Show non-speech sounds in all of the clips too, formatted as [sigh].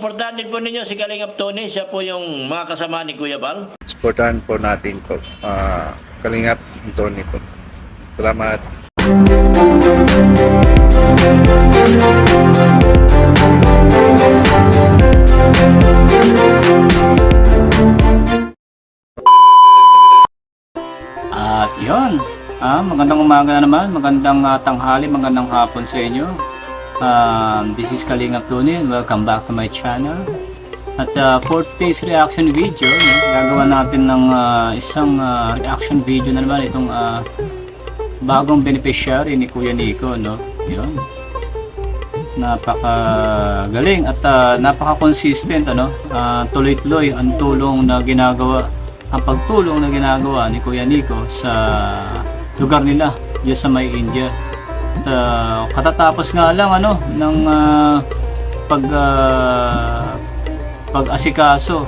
supportahan din po ninyo si Kalingap Tony. Siya po yung mga kasama ni Kuya Bal. supportahan po natin po. Ah, Kalingap Tony po. Salamat. At yun, ah, magandang umaga na naman, magandang ah, tanghali, magandang hapon sa inyo. Um, this is Kalingap Tony welcome back to my channel. At ah, for today's reaction video, no, gagawa natin ng ah, isang ah, reaction video na naman itong ah, bagong beneficiary ni Kuya Nico. No? Yun. Napaka galing at ah, napaka consistent ano Ah, tuloy-tuloy ang tulong na ginagawa ang pagtulong na ginagawa ni Kuya Nico sa lugar nila diyan sa may India. Ah, katatapos nga lang ano ng ah, pag ah, pag-asikaso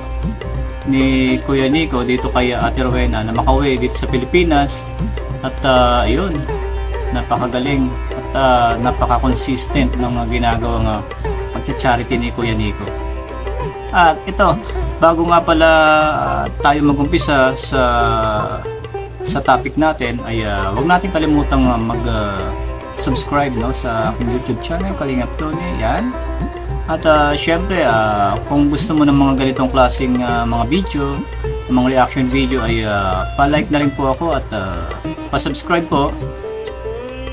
ni Kuya Nico dito kay Ate Rowena na makauwi dito sa Pilipinas at ah, yun napakagaling at ah, napaka-consistent ng uh, ginagawang uh, pagcha-charity ni Kuya Nico. At ito, bago nga pala ah, tayo magumpisa sa sa topic natin ay ah, wag natin kalimutang mag ah, subscribe no sa aking YouTube channel Kalingap Tony yan at ah, syempre ah, kung gusto mo ng mga ganitong klaseng ah, mga video mga reaction video ay ah, pa-like na rin po ako at ah, pa-subscribe po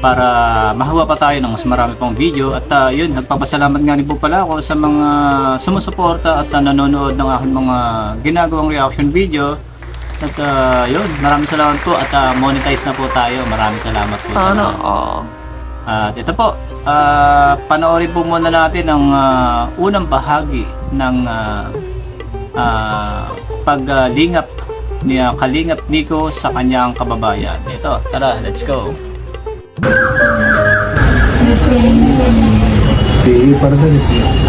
para mahawa pa tayo ng mas marami pang video at ah, yun nagpapasalamat nga rin po pala ako sa mga sumusuporta at ah, nanonood ng aking mga ginagawang reaction video at ah, yun maraming salamat po at ah, monetize na po tayo maraming salamat po sa Sana lahat. all. At ito po, ah, panoorin po muna natin ang ah, unang bahagi ng ah, ah, paglingap ni ah, Kalingap Nico sa kanyang kababayan. Ito, tara, let's go. PE para dali.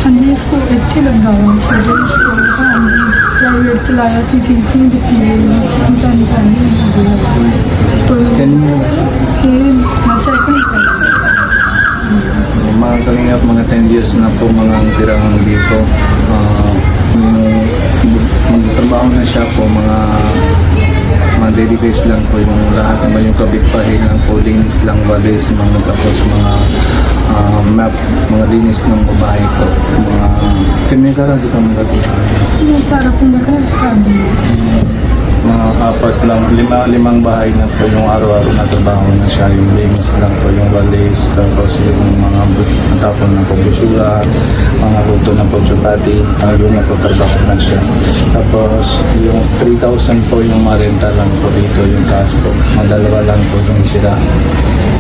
ਹਾਂਜੀ ਸਕੂਲ ਇੱਥੇ ਲੱਗਾ ਹੋਇਆ schedule school ਹਾਂਜੀ ਪ੍ਰਾਈਵੇਟ ਚਲਾਇਆ ਸੀ ਫੀਸ ਨਹੀਂ ਦਿੱਤੀ ਗਈ ਹੁਣ ਤੁਹਾਨੂੰ ਕਰਨੀ ਹੈ ਤੋਂ ਇਹ ਮੈਂ second mga kalingap, mga 10 years na po mga tirang dito. Uh, magtrabaho na siya po, mga mga daily face lang po yung lahat naman yung kabitbahin lang po, linis lang, walis, mga tapos mga uh, map, mga linis ng babae po. Mga, kinigara dito mga babae. Kinigara po na kanagara dito. Mm mga apat lang, lima, limang bahay na po yung araw-araw na trabaho na siya, yung linis lang po yung walis, tapos yung mga tapon ng pabusura, mga luto ng pagsupati, uh, yun na po trabaho na siya. Tapos yung 3,000 po yung marenta lang po dito, yung taas po, mga dalawa lang po yung isira,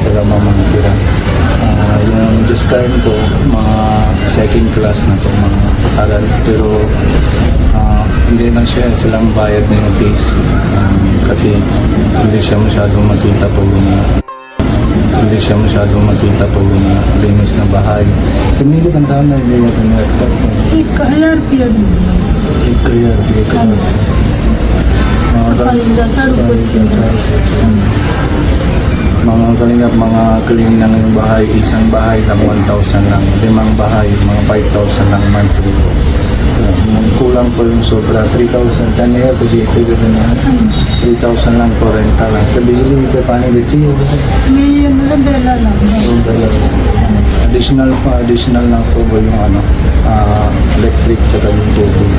sila mamang tira. Ah, yung discount po, mga second class na po mga aral, pero Ah, hindi na siya silang bayad na yung fees um, kasi hindi siya masyadong makita po na hindi siya masyadong makita po na linis na bahay. Kamili ng dami na yung eh, mga airport. Ikayar piya din. Ikayar, ikayar. Sa kalinda, charo po siya. Mga kalingap, mga clean ng bahay, isang bahay lang 1,000 lang, limang bahay, mga 5,000 lang monthly lang po yung sobra. 3,000. Tanaya po siya ito gano'n na. 3,000 lang po renta lang. Tabi sila dito paano dito yun. Hindi yun. Rubella lang. Rubella lang. Additional pa, additional lang po ba yung ano, uh, electric at yung tubig.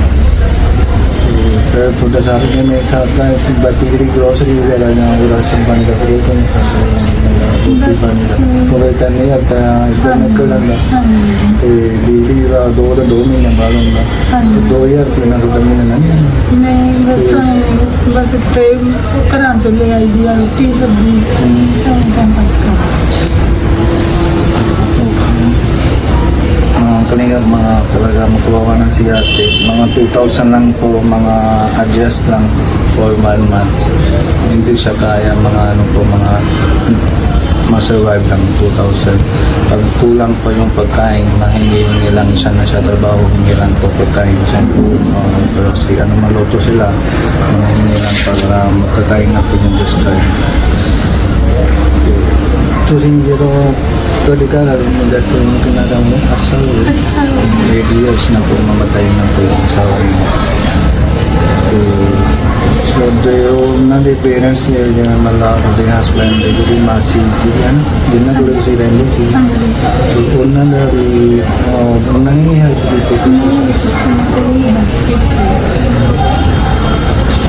ਤੁਹਾਡੇ ਸਾਰੇ ਜਿਵੇਂ ਸਾਡਾ ਇਸ ਬਾਕੀ ਜਿਹੜੀ ਗਰੋਸਰੀ ਵਗੈਰਾ ਜਾਂ ਉਹ ਰਾਸ਼ਨ ਪਾਣੀ ਦਾ ਕੋਈ ਕੋਈ ਨਹੀਂ ਰੋਟੀ ਪਾਣੀ ਦਾ। ਥੋੜੇ ਤਾਂ ਨਹੀਂ ਆਤਾ ਇੱਧਰ ਨਿਕਲਣ ਦਾ। ਤੇ ਬਿਜਲੀ ਦਾ ਦੋ ਤੋਂ ਦੋ ਮਹੀਨੇ ਬਾਅਦ ਹੁੰਦਾ 2000 ਰੁਪਏ ਨਾਲ ਤੁਹਾਡਾ ਮਹੀਨਾ ਨਹੀਂ ਨਹੀਂ ਬਸ ਬਸ ਤੇ ਘਰਾਂ ਚੋਂ ਲੈ ਆਈ ਦੀ ਰੋਟੀ ਸਬਜ਼ੀ ਸਾਰਾ ਟਾਈਮ ਪਾਸ ਕਰਦਾ। Mga kalinga, mga talaga magkawawa na si ate. Mga 2,000 lang po, mga adjust lang for one month. Hindi siya kaya mga ano po, mga ma-survive lang 2,000. Pag kulang pa yung pagkain, mahingi-hingi lang siya na siya trabaho, hingi lang po pagkain siya. Uh, pero si ano maluto sila, mahingi lang para magkakain na po yung just try. Turinjero Todikara Mudato yung kinarang asawa. Asawa. 8 years na po namatay na po yung asawa niya. Okay. So, the nanti parents niya yung malaki the husband, the guru masih si ano, di na guru si Randy si. So, una dari, oh, nangyayari dito.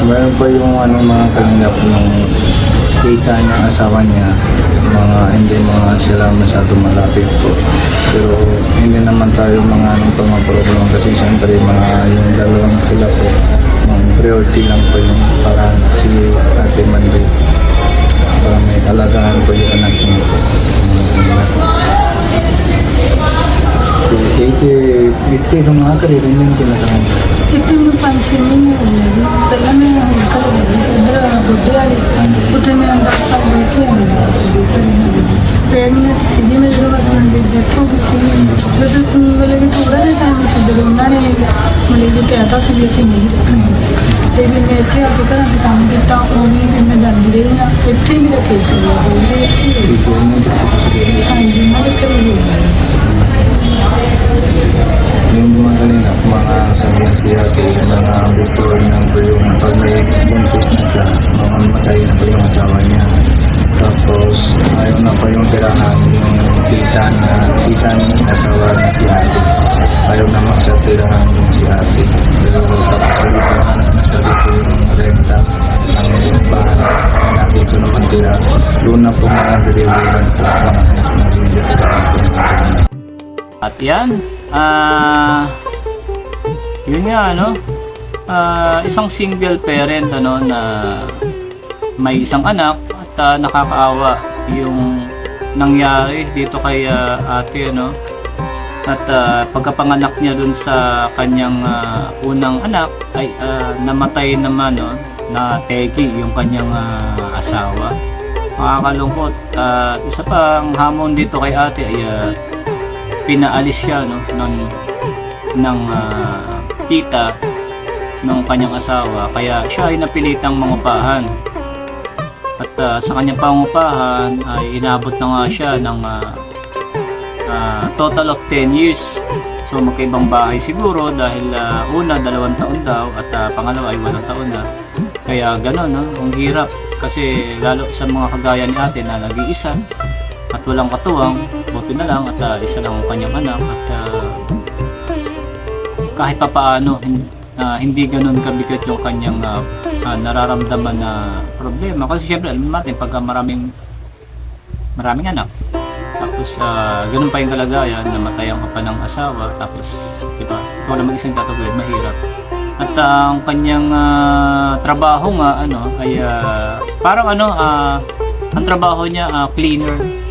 Meron pa yung ano mga kalingap nung kita niya asawa niya mga hindi mga sila masyado malapit po. Pero hindi naman tayo mga anong pang problem kasi siyempre mga yung dalawang sila po ang priority lang po yung para si Ate Mandy. Para may alagaan po yung anak niya po iti iti nung mga karirin yung kinakahan ਇੱਥੇ ਮੈਨੂੰ ਪੰਜ ਛੇ ਮਹੀਨੇ ਹੋ ਗਏ ਜੀ ਪਹਿਲਾਂ ਮੈਂ ਹਮੇਸ਼ਾ ਇੱਧਰ ਬੁੱਢੇ ਵਾਲੇ ਉੱਥੇ ਮੈਂ 10 ਸਾਲ ਬੈਠੀ ਹਾਂ ਪ੍ਰੈਗਨੈਂਟ ਸੀਗੀ ਮੇਰੇ ਜਦੋਂ ਹਸਬੰਡ ਦੀ ਡੈਥ ਹੋ ਗਈ ਸੀ ਬਸ ਮਤਲਬ ਕਿ ਥੋੜਾ ਜਿਹਾ ਟਾਈਮ ਸੀ ਜਦੋਂ ਉਹਨਾਂ ਨੇ ਮਤਲਬ ਕਿ ਕਹਿਤਾ ਸੀ ਵੀ ਅਸੀਂ ਨਹੀਂ ਰੱਖਣਾ ਤੇ ਫਿਰ ਮੈਂ ਇੱਥੇ ਆ ਕੇ ਘਰਾਂ 'ਚ ਕੰਮ ਕੀਤਾ ਉਵੇਂ ਫਿਰ ਮੈਂ ਜਾਂਦੀ ਰਹੀ ਹਾਂ ਇੱਥੇ ਹੀ ਮੇਰਾ ਕੇਸ ਹੋਇਆ ਹੋਇਆ ਇੱਥੇ ਹੀ iti yung yung mga kanina, mga sabihan siya kay mga before ng yung pag may buntis na siya, mga matay na pa yung asawa niya. Tapos, ayaw na pa yung tirahan, yung kita na, kita ng asawa na si ate. Ayaw naman sa tirahan yung si ate. Pero tapos sabi ko, hanap na siya dito yung renta ang yung bahay na dito naman tira. Doon na po mga delivery po, mga anak na rin sa. At yan, ah, yun nga, ano, ah, isang single parent, ano, na may isang anak at ah, nakakaawa yung nangyari dito kay ah, ate, ano, at ah, pagkapanganak niya dun sa kanyang ah, unang anak ay ah, namatay naman, no, na teki yung kanyang ah, asawa. Makakalungkot. At isa pang hamon dito kay ate ay ah, pinaalis siya no ng ng ah, tita ng kanyang asawa. Kaya siya ay napilitang mangupahan. At ah, sa kanyang pangupahan ay inabot na nga siya ng ah, ah, total of 10 years. So magkaibang bahay siguro dahil ah, una dalawang taon daw at ah, pangalawa ay walong taon na. Kaya gano'n no ang hirap. Kasi lalo sa mga kagaya ni ate na nag-iisa at walang katuwang, buti na lang at ah, isa lang ang kanyang anak at ah, kahit pa paano hin- ah, hindi ganun kabigat yung kanyang ah, ah, nararamdaman na problema. Kasi syempre alam natin pagka maraming maraming anak tapos ah, ganun pa yung kalagayan namatay ang ng asawa tapos di ba na mag-isang tatagawin mahirap. At ah, ang kanyang ah, trabaho nga ano ay ah, parang ano ah, ang trabaho niya ah, cleaner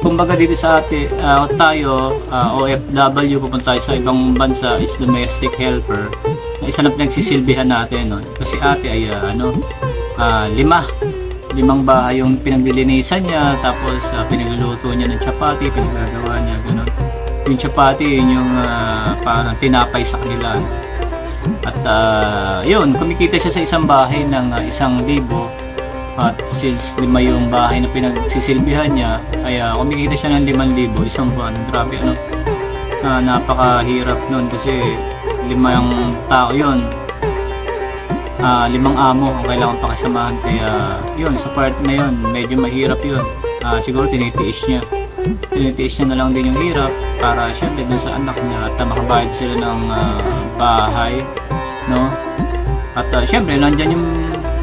kumbaga dito sa ate, ah, tayo, ah, OFW, pupunta tayo sa ibang bansa is domestic helper. Isa na pinagsisilbihan natin. No? Kasi ate ay ah, ano, ah, lima. Limang bahay yung pinaglilinisan niya, tapos ah, pinagluluto niya ng chapati, pinaggagawa niya, gano'n. Yung chapati, yun yung ah, parang tinapay sa kanila. At ah, yun, kumikita siya sa isang bahay ng ah, isang libo. At since lima yung bahay na pinagsisilbihan niya, ay ah, kumikita siya ng 5,000 isang buwan. Grabe ano. Ah, napakahirap nun kasi lima yung tao yun. Ah, limang amo ang kailangan pakisamahan. Kaya yun, sa part na yun, medyo mahirap yun. Ah, siguro tinitiis niya. Tinitiis niya na lang din yung hirap para syempre dun sa anak niya at makabayad sila ng ah, bahay. No? At uh, syempre, nandyan yung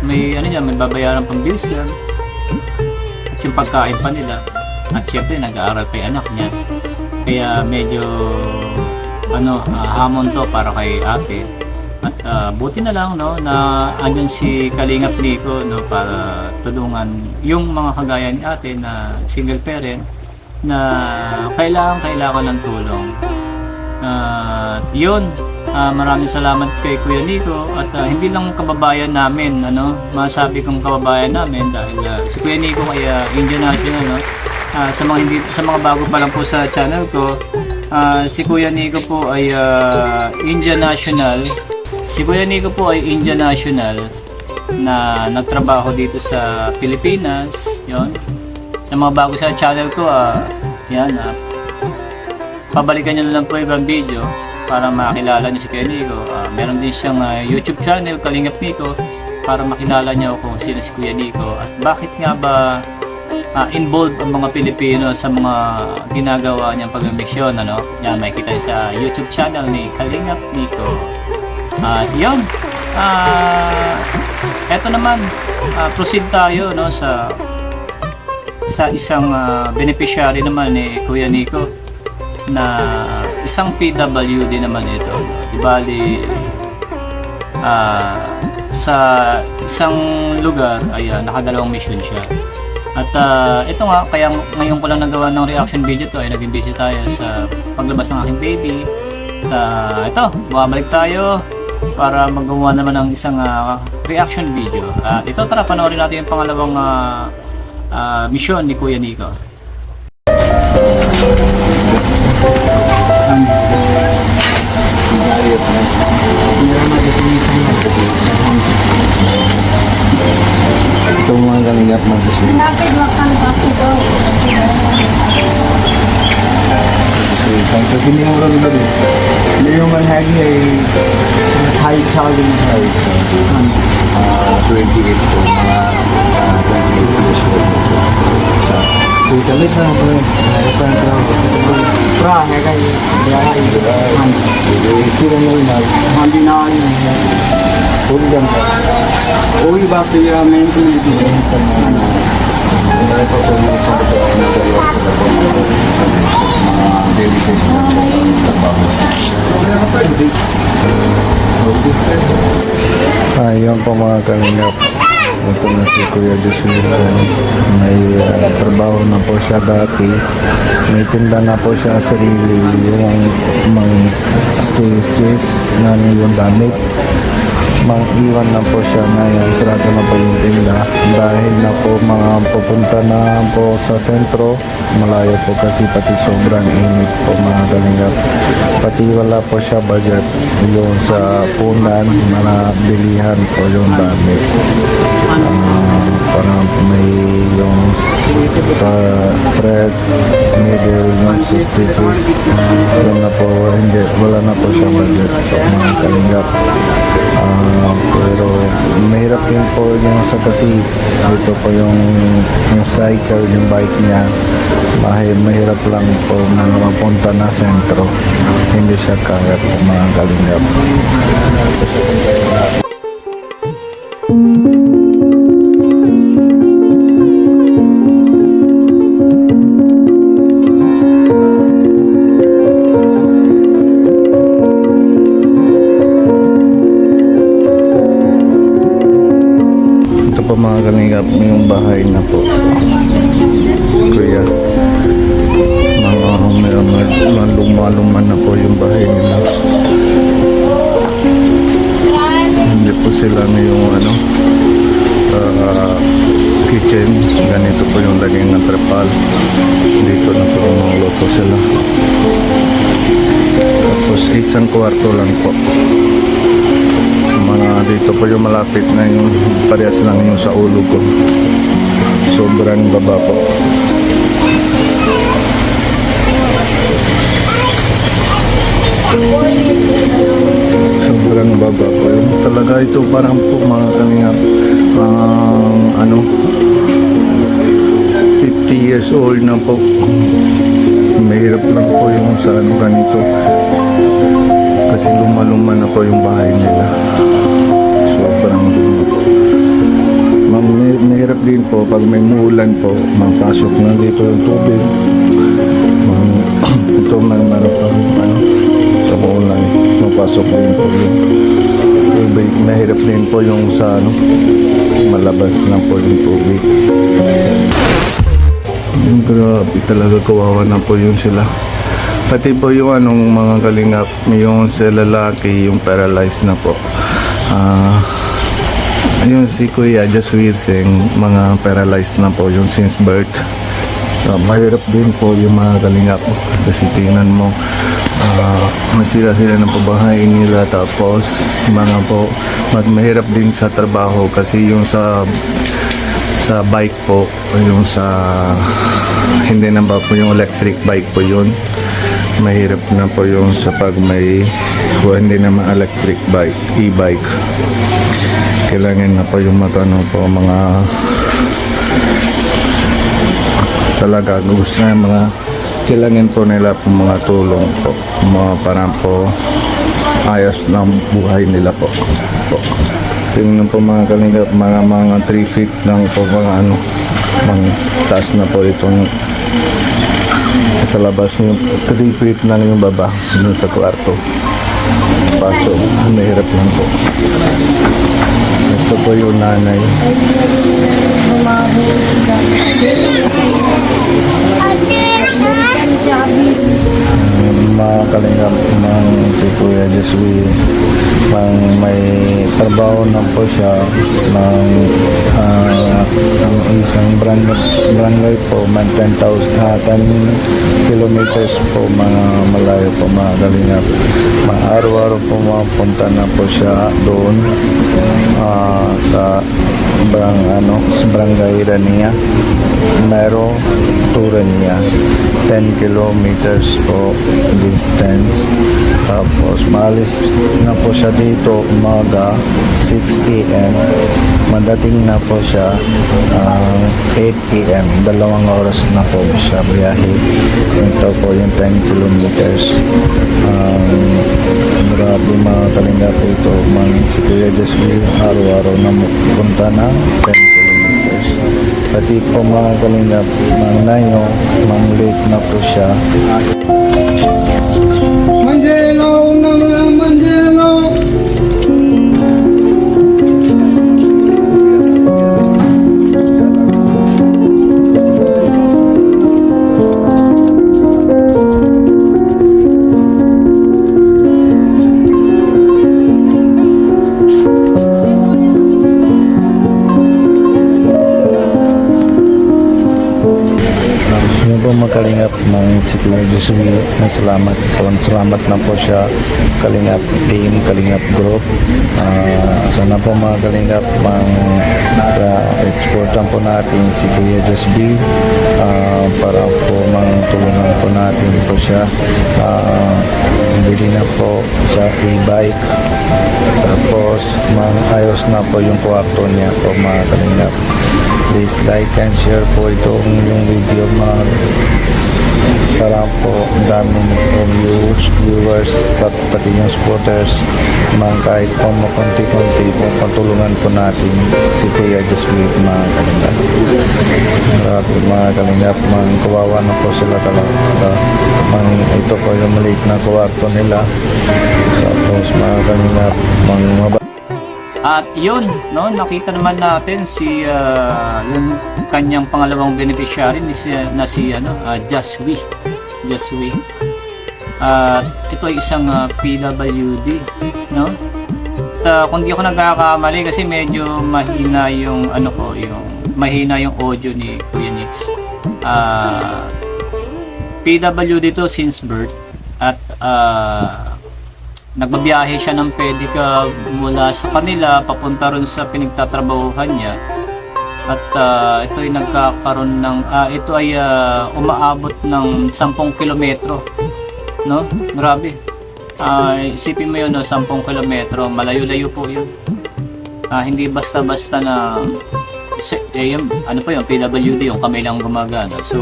may ano niya, may babayaran pang bills yan. At yung pagkain pa nila. At syempre, nag-aaral pa yung anak niya. Kaya medyo ano, ah, hamon to para kay ate. At ah, buti na lang no na andyan si Kalingap Nico no para tulungan yung mga kagaya ni ate na single parent na kailangan kailangan ng tulong. At yun, ah, maraming salamat kay Kuya Nico at ah, hindi lang kababayan namin, ano, masabi kong kababayan namin dahil ah, si Kuya Nico ay ah, Indian national, no. Ah, sa mga hindi sa mga bago pa lang po sa channel ko, ah, si Kuya Nico po ay ah, Indian national. Si Kuya Nico po ay Indian national na nagtrabaho dito sa Pilipinas, 'yon. Sa mga bago sa channel ko, ah, yan, ah, pabalikan nyo lang po ibang video para makilala nyo si Kuya Nico. Ah, meron din siyang ah, YouTube channel, Kalingap Nico, para makilala nyo kung sino si Kuya Nico. At bakit nga ba ah, involved ang mga Pilipino sa mga ginagawa niyang pagmisyon ano? Yan makikita niyo sa YouTube channel ni Kalingap Nico. At yun ah eto naman ah, proceed tayo no sa sa isang ah, beneficiary naman ni Kuya Nico na isang PWD naman ito di bali ah, sa isang lugar ay ah, nakadalawang mission siya at ah, ito nga, kaya ngayon ko lang nagawa ng reaction video to ay naging busy tayo sa paglabas ng aking baby. At ah, ito, bumabalik tayo para magawa naman ng isang ah, reaction video. At ito, tara, panoorin natin yung pangalawang ah, ah, mission ni Kuya Nico. Ito mga kalingap mag-isip. Lapit makan kasi ko. Thank you. Hindi mo lang rin. Nếu mình hay thì thay sao đi thầy 28 po, mga ah, 28 years old. Sa Italy na eh. Ito ang trabaho. ra hay cái ra hay Ito lang yung nag. hành đi nói Full jam po. ôi bác sĩ mình thì Dahil po yung sa na sila po mga daily basis na sa trabaho. Ayun po mga kalingap. Ito na si Kuya Diyos Wilson. May ah, trabaho na po siya dati. May tinda na po siya sarili yung mga stages na yung damit mang iwan na po siya ngayon. Sarado na po yung tinda. Dahil na po mga pupunta na po sa sentro malayo po kasi pati sobrang init po mga kalingap pati wala po siya budget yung sa punan mga bilihan po yung dami. Ah, parang may yung sa thread middle yung sa stitches. Wala na po hindi wala na po siya budget po mga kalingap Pero mahirap din po yung sa kasi dito po yung, yung cycle, yung bike niya. Mahirap, mahirap lang po na mapunta na sentro. Hindi siya kaya po mga kalingap kitchen. Ganito po yung laging ng trepal dito na po luto sila. Tapos isang kwarto lang po. Mga dito po yung malapit na yung parehas lang yung sa ulo ko. Sobrang baba po sobrang baba po yun. Talaga ito parang po mga kalingap ang ano 50 years old na po. Mahirap lang po yung sa ano ganito. Kasi luma-luma na po yung bahay nila. Sobrang mahirap din po. Pag may mulan po mapasok na dito yung tubig. [clears throat] Ito meron pa ano sa mulan mapasok din po. Yung tubig mahirap din po yung sa ano malabas na po yung tubig. Grabe talaga kawawa na po yung sila. Pati po yung anong mga kalingap yung sa lalaki yung paralyzed na po. Ah yung si Kuya Just Wirsing mga paralyzed na po yung since birth. Ah, mahirap din po yung mga kalingap. Kasi tingnan mo masira sila ng pabahay nila tapos mga po mag mahirap din sa trabaho kasi yung sa sa bike po, yung sa hindi na ba po yung electric bike po yun. Mahirap na po yung sa pag may o hindi naman electric bike, e-bike. Kailangan na po yung matano po mga talaga gusto na mga kailangan po nila po mga tulong po mga para po ayos ng buhay nila po. po. Tingnan po mga kalingap, mga mga 3 feet lang po mga ano, mga taas na po itong sa labas yung 3 feet lang yung baba dun sa kwarto. Paso, mahirap lang po. Ito po yung nanay. Mga kalingap mang si Kuya Jeswi mang may trabaho na po siya ng ah, ang isang barangay, barangay po man 10,000 ah, 10 kilometers po mga malayo po mga kalingap mga araw-araw po mapunta na po siya doon ah, sa barang ano sa barangay Rania Mero Turania 10 kilometers po distance. Tapos maalis na po siya dito umaga 6 a.m. madating na po siya ang 8 a.m. dalawang oras na po siya biyahe. Ito po yung 10 kilometers. Um, grabe mga kalingap ito man. Si Kuya Jasmine araw-araw na punta na 10 kilometers. Pati po mga kalingap ng Naino mang late na po siya si Kuya Josué. Salamat po. Salamat na po siya. Kalingap team, Kalingap group. Ah, sana po mga kalingap mang exportan po natin si Kuya Josué ah, para po mang tulungan po natin po siya. Ah, bili na po sa e-bike. Tapos ayos na po yung kwarto niya po mga kalingap. Please like and share po itong yung video mga para po ang daming po viewers, pat, pati yung supporters. Man kahit po makunti-kunti po patulungan po natin si Kuya Jasmine mga kalingap grabe mga kalingap mga kawawa na po sila talaga. Man, ito po yung maliit na kwarto nila. Tapos mga kalingap mga At yun, no, nakita naman natin si ah, yung kanyang pangalawang beneficiary ni si, na si ano, uh, Jaswi. Jaswi. At ito ay isang ah, PWD, no? At ah, kung di ako nagkakamali kasi medyo mahina yung ano ko, yung mahina yung audio ni Kuya Nix. Ah PWD to since birth at ah nagbabiyahe siya ng pedicab mula sa kanila papunta ron sa pinagtatrabahuhan niya. At ah, ito ay nagkakaroon ng ah, ito ay ah, umaabot ng 10 kilometro no? Grabe. Ah, isipin mo yun no? 10 kilometro malayo-layo po yun. Ah, hindi basta-basta na eh, yung, ano pa yung PWD yung kamay lang gumagana. So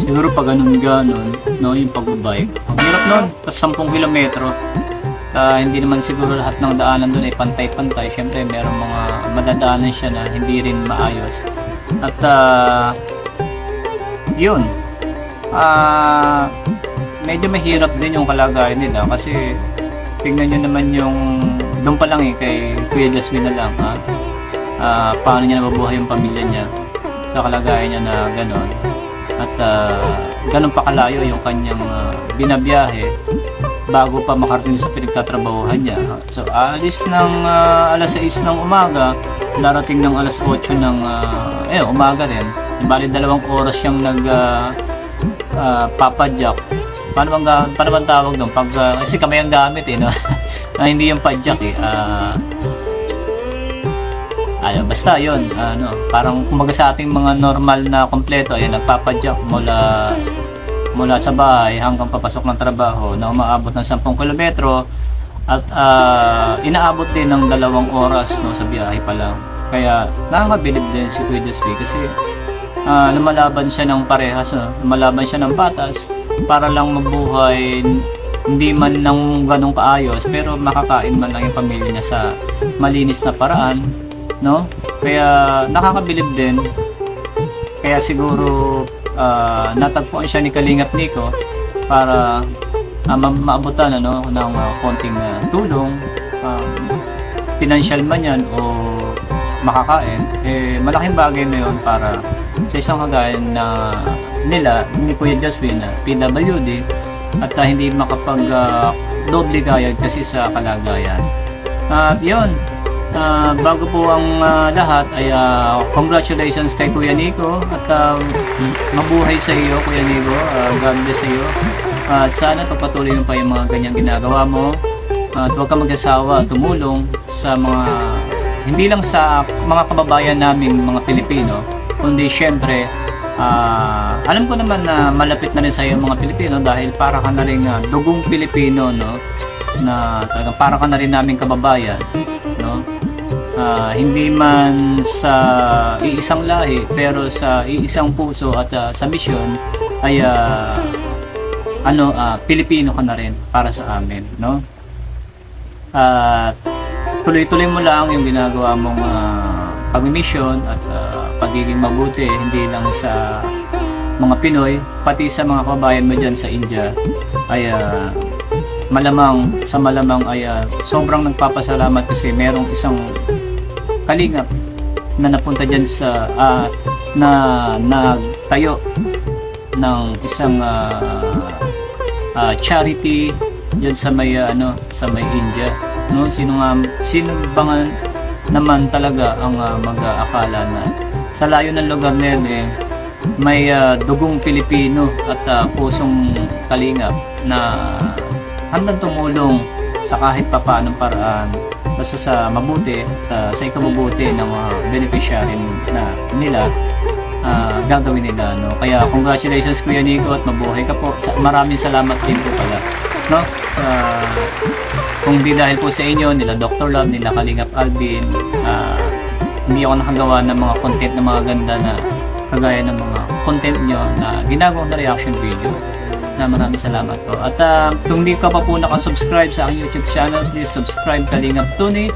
siguro pag ganun ganun no? Yung pagbabike. Ang hirap nun tas 10 kilometro Ah, hindi naman siguro lahat ng daanan doon ay pantay-pantay. Siyempre, merong mga madadaanan siya na hindi rin maayos. At ah, yun. Ah, medyo mahirap din yung kalagayan nila kasi tingnan nyo naman yung doon pa lang eh kay Kuya Jasmine na lang ha. Ah, paano niya nababuhay yung pamilya niya sa kalagayan niya na gano'n. At ah, ganun pa kalayo yung kanyang ah, binabiyahe bago pa makarating sa pinagtatrabahuhan niya. So, alis ng ah, alas 6 ng umaga, darating ng alas 8 ng ah, eh, umaga rin. Bali, dalawang oras siyang nag ah, ah, papadyak. Paano bang, paano bang tawag doon? Pag, ah, kasi kamay ang gamit eh, no? [laughs] Ah, hindi yung padyak eh. Ah, Ano, basta yon ano, parang kumaga sa ating mga normal na kompleto, ay nagpapadyak mula mula sa bahay hanggang papasok ng trabaho na umaabot ng 10 kilometro at ah, inaabot din ng dalawang oras no, sa biyahe pa lang. Kaya nakakabilib din si Kuya Jaspi kasi ah, lumalaban siya ng parehas, no? lumalaban siya ng patas para lang mabuhay hindi man ng ganong kaayos pero makakain man lang yung pamilya niya sa malinis na paraan no kaya nakakabilib din kaya siguro ah, natagpuan siya ni Kalingap Nico para uh, ma- maabutan ano, ng ah, konting ah, tulong, um, financial man yan o makakain, eh, malaking bagay na yun para sa isang kagaya na nila, ni Kuya Jasmine na PWD at ah, hindi makapag ah, doble kayag kasi sa kalagayan. At yun, ah, bago po ang ah, lahat ay ah, congratulations kay Kuya Nico at ah, mabuhay sa iyo Kuya Nico, Ah, God bless sa iyo. at sana pagpatuloy mo pa yung mga ganyang ginagawa mo. At huwag ka mag-asawa tumulong sa mga hindi lang sa mga kababayan namin mga Pilipino kundi syempre ah, alam ko naman na malapit na rin sa iyo mga Pilipino dahil para ka na rin ah, dugong Pilipino no? Na talagang para ka na rin naming kababayan Ah, hindi man sa iisang lahi pero sa iisang puso at ah, sa misyon ay ah, ano ah, Pilipino ka na rin para sa amin no? At tuloy-tuloy mo lang yung ginagawa mong uh, pagmimisyon at ah, pagiging mabuti hindi lang sa mga Pinoy pati sa mga kabayan mo dyan sa India. Ay ah, malamang sa malamang ay ah, sobrang nagpapasalamat kasi merong isang kalingap na napunta dyan sa ah, na nagtayo ng isang ah, ah, charity dyan sa may ah, ano sa may India no? Sino nga sino ba naman talaga ang ah, mag-aakala na sa layo ng lugar na yun eh may ah, dugong Pilipino at ah, pusong kalingap na handang tumulong sa kahit papaanong paraan. Basta sa mabuti at ah, sa ikabubuti ng mga beneficiary na nila ah, gagawin nila no? Kaya congratulations Kuya Nico at mabuhay ka po. Sa, maraming salamat din po pala no? Ah, kung di dahil po sa inyo nila Dr. Love nila Kalingap Alvin ah, hindi ako nakagawa ng mga content na mga ganda na kagaya ng mga content nyo na ginagawa na reaction video na maraming salamat po. At ah, kung di ka pa po nakasubscribe sa aking YouTube channel, please subscribe Kalingap Tuni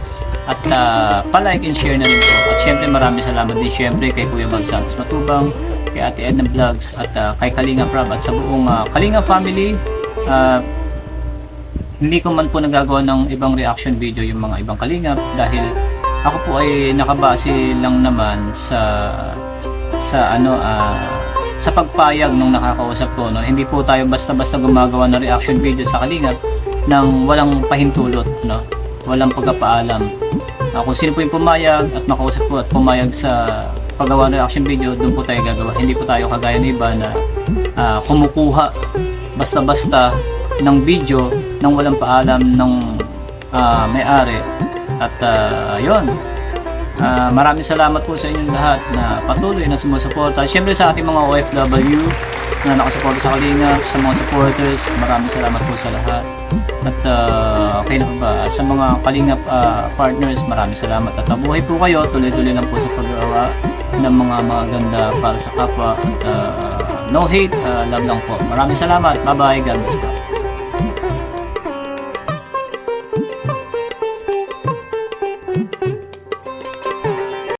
at ah, pa-like and share na rin po. At syempre maraming salamat din syempre kay Kuya Bagsakas Matubang, kay Ate Edna Vlogs at ah, kay Kalingap Rob at sa buong ah, Kalingap family. Ah, hindi ko man po nagagawa ng ibang reaction video yung mga ibang kalingap dahil ako po ay nakabase lang naman sa sa ano ah, sa pagpayag nung nakakausap ko no? Hindi po tayo basta-basta gumagawa ng reaction video sa kalingap nang walang pahintulot no? Walang pagpapaalam. Ah, kung sino po yung pumayag at makausap po at pumayag sa paggawa ng reaction video doon po tayo gagawa. Hindi po tayo kagaya ng iba na ah, kumukuha basta-basta ng video nang walang paalam ng ah, may-ari. At uh, yon Ah, maraming salamat po sa inyong lahat na patuloy na sumusuporta. Siyempre sa ating mga OFW na nakasuporta sa Kalinga, sa mga supporters, maraming salamat po sa lahat. At uh, okay na ba? Sa mga Kalingap ah, partners, maraming salamat. At mabuhay po kayo, tuloy-tuloy lang po sa paggawa ng mga maganda para sa kapwa. At ah, no hate, ah, love lang po. Maraming salamat. Bye-bye. God bless po.